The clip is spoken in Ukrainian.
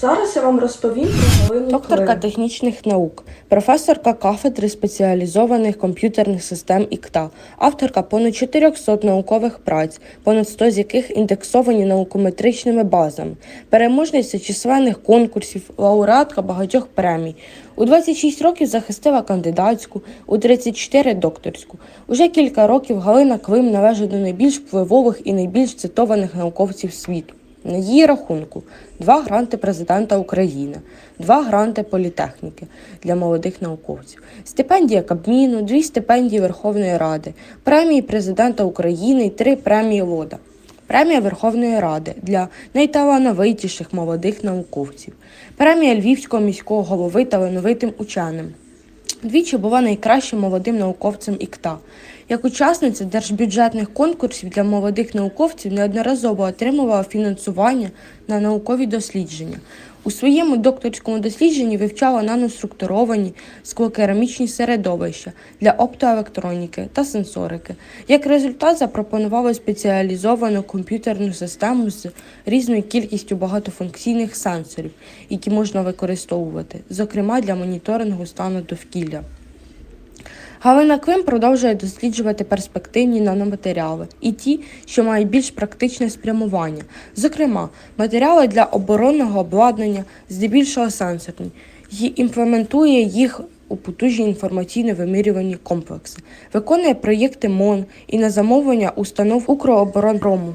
Зараз я вам розповім про Галину Докторка Клим. технічних наук, професорка кафедри спеціалізованих комп'ютерних систем ІКТА, авторка понад 400 наукових праць, понад 100 з яких індексовані наукометричними базами, переможниця численних конкурсів, лауреатка багатьох премій. У 26 років захистила кандидатську, у 34 докторську. Уже кілька років Галина Клим належить до найбільш впливових і найбільш цитованих науковців світу. На її рахунку два гранти президента України, два гранти політехніки для молодих науковців, стипендія Кабміну, дві стипендії Верховної Ради, премії президента України і три премії ЛОДА. Премія Верховної Ради для найталановитіших молодих науковців, премія Львівського міського голови талановитим ученим. Двічі була найкращим молодим науковцем ІКТА. Як учасниця держбюджетних конкурсів для молодих науковців неодноразово отримувала фінансування на наукові дослідження. У своєму докторському дослідженні вивчала наноструктуровані склокерамічні середовища для оптоелектроніки та сенсорики. Як результат запропонували спеціалізовану комп'ютерну систему з різною кількістю багатофункційних сенсорів, які можна використовувати, зокрема для моніторингу стану довкілля. Галина Клим продовжує досліджувати перспективні наноматеріали і ті, що мають більш практичне спрямування, зокрема, матеріали для оборонного обладнання, здебільшого сенсорні, і імплементує їх у потужні інформаційно-вимірювані комплекси, виконує проєкти МОН і на замовлення установ Укроборонпрому.